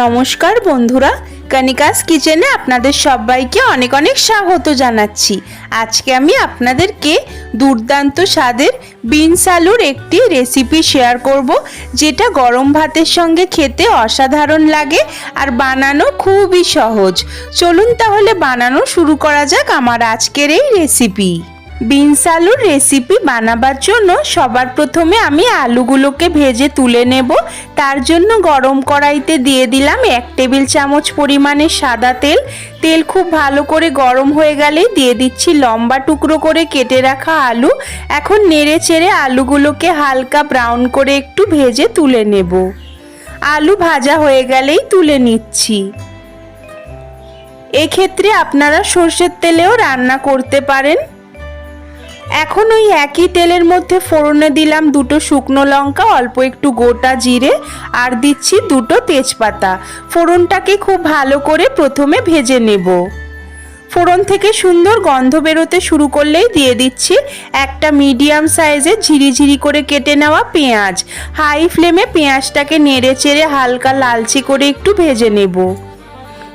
নমস্কার বন্ধুরা কনিকাস কিচেনে আপনাদের সবাইকে অনেক অনেক স্বাগত জানাচ্ছি। আজকে আমি আপনাদেরকে দুর্দান্ত স্বাদের বিনস আলুর একটি রেসিপি শেয়ার করব, যেটা গরম ভাতের সঙ্গে খেতে অসাধারণ লাগে আর বানানো খুবই সহজ। চলুন তাহলে বানানো শুরু করা যাক আমার আজকের এই রেসিপি বিনস আলুর রেসিপি বানাবার জন্য সবার প্রথমে আমি আলুগুলোকে ভেজে তুলে নেব। তার জন্য গরম কড়াইতে দিয়ে দিলাম এক টেবিল চামচ পরিমাণে সাদা তেল। তেল খুব ভালো করে গরম হয়ে গেলেই দিয়ে দিচ্ছি লম্বা টুকরো করে কেটে রাখা আলু। এখন নেড়ে চেড়ে আলুগুলোকে হালকা ব্রাউন করে একটু ভেজে তুলে নেব। আলু ভাজা হয়ে গেলেই তুলে নিচ্ছি। এক্ষেত্রে আপনারা সর্ষের তেলেও রান্না করতে পারেন। এখন ওই একই তেলের মধ্যে ফোড়নে দিলাম দুটো শুকনো লঙ্কা, অল্প একটু গোটা জিরে আর দিচ্ছি দুটো তেজপাতা। ফোড়নটাকে খুব ভালো করে প্রথমে ভেজে নেব। ফোড়ন থেকে সুন্দর গন্ধ বেরোতে শুরু করলেই দিয়ে দিচ্ছি একটা মিডিয়াম সাইজের ঝিরিঝিরি করে কেটে নেওয়া পেঁয়াজ। হাই ফ্লেমে পেঁয়াজটাকে নেড়ে চেড়ে হালকা লালচে করে একটু ভেজে নেব।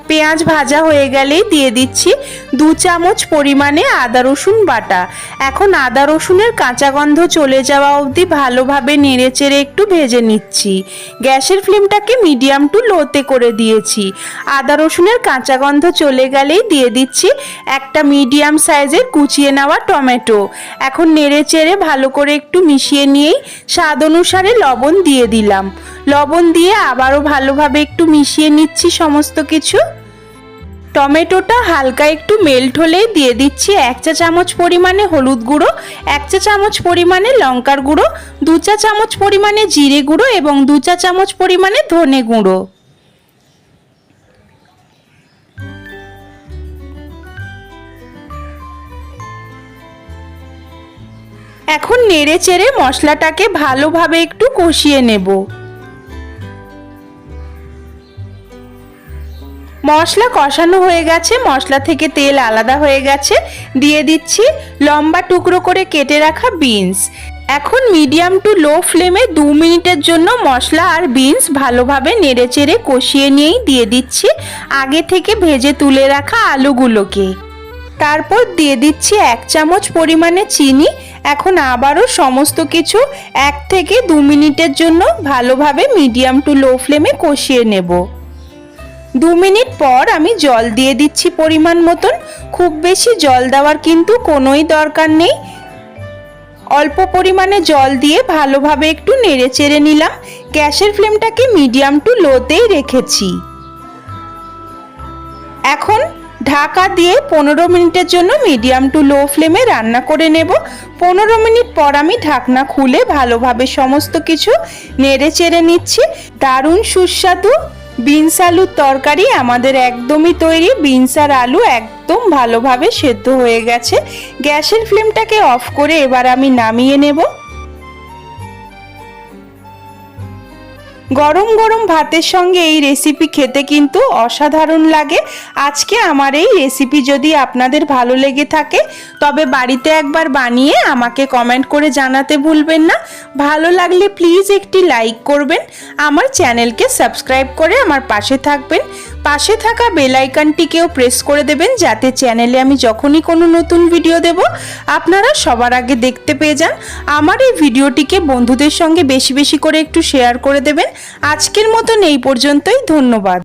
পেঁয়াজ ভাজা হয়ে গেলেই দিয়ে দিচ্ছি দু চামচ পরিমাণে আদা রসুন বাটা। এখন আদা রসুনের কাঁচা গন্ধ চলে যাওয়া অবধি ভালোভাবে নেড়ে চেড়ে একটু ভেজে নিচ্ছি। গ্যাসের ফ্লেমটাকে মিডিয়াম টু লোতে করে দিয়েছি। আদা রসুনের কাঁচা গন্ধ চলে গেলেই দিয়ে দিচ্ছি একটা মিডিয়াম সাইজের কুচিয়ে নেওয়া টমেটো। এখন নেড়ে চেড়ে ভালো করে একটু মিশিয়ে নিয়েই স্বাদ অনুসারে লবণ দিয়ে দিলাম। লবণ দিয়ে আবারও ভালোভাবে একটু মিশিয়ে নিচ্ছি সমস্ত কিছু। টমেটোটা হালকা একটু মেল্ট হলেই দিয়ে দিচ্ছি এক চা চামচ পরিমাণে হলুদ গুঁড়ো, এক চা চামচ পরিমাণে লঙ্কার গুঁড়ো, দু চা চামচ পরিমাণে জিরে গুঁড়ো এবং দু চা চামচ পরিমাণে ধনে গুঁড়ো। এখন নেড়ে চেড়ে মশলাটাকে ভালোভাবে একটু কষিয়ে নেব। মশলা কষানো হয়ে গেছে, মশলা থেকে তেল আলাদা হয়ে গেছে। দিয়ে দিচ্ছি লম্বা টুকরো করে কেটে রাখা বিনস। এখন মিডিয়াম টু লো ফ্লেমে দু মিনিটের জন্য মশলা আর বিনস ভালোভাবে নেড়ে চেড়ে কষিয়ে নিয়েই দিয়ে দিচ্ছি। আগে থেকে ভেজে তুলে রাখা আলুগুলোকে। তারপর দিয়ে দিচ্ছি এক চামচ পরিমাণে চিনি। এখন আবারও সমস্ত কিছু এক থেকে দু মিনিটের জন্য ভালোভাবে মিডিয়াম টু লো ফ্লেমে কষিয়ে নেব। দু মিনিট পর আমি জল দিয়ে দিচ্ছি পরিমাণ মতন। খুব বেশি জল দেওয়ার কিন্তু কোনোই দরকার নেই। অল্প পরিমাণে জল দিয়ে ভালোভাবে একটু নেড়ে চেড়ে নিলাম। গ্যাসের ফ্লেমটাকে মিডিয়াম টু লোতেই রেখেছি। এখন ঢাকা দিয়ে পনেরো মিনিটের জন্য মিডিয়াম টু লো ফ্লেমে রান্না করে নেব। পনেরো মিনিট পর আমি ঢাকনা খুলে ভালোভাবে সমস্ত কিছু নেড়ে চেড়ে নিচ্ছি। দারুণ সুস্বাদু বিনস আলুর তরকারি আমাদের একদমই তৈরি। বিনস আর আলু একদম ভালোভাবে সেদ্ধ হয়ে গেছে। গ্যাসের ফ্লেমটাকে অফ করে এবার আমি নামিয়ে নেব। গরম গরম ভাতের সঙ্গে এই রেসিপি খেতে কিন্তু অসাধারণ লাগে। আজকে আমার এই রেসিপি যদি আপনাদের ভালো লেগে থাকে, তবে বাড়িতে একবার বানিয়ে আমাকে কমেন্ট করে জানাতে ভুলবেন না। ভালো লাগলে প্লিজ একটি লাইক করবেন, আমার চ্যানেলকে সাবস্ক্রাইব করে আমার পাশে থাকবেন। পাশে থাকা বেল আইকনটিকেও প্রেস করে দেবেন, যাতে চ্যানেলে আমি যখনই কোনো নতুন ভিডিও দেব, আপনারা সবার আগে দেখতে পেয়ে যান। আমার এই ভিডিওটিকে বন্ধুদের সঙ্গে বেশি বেশি করে একটু শেয়ার করে দেবেন আজকের মতন এই পর্যন্তই ধন্যবাদ।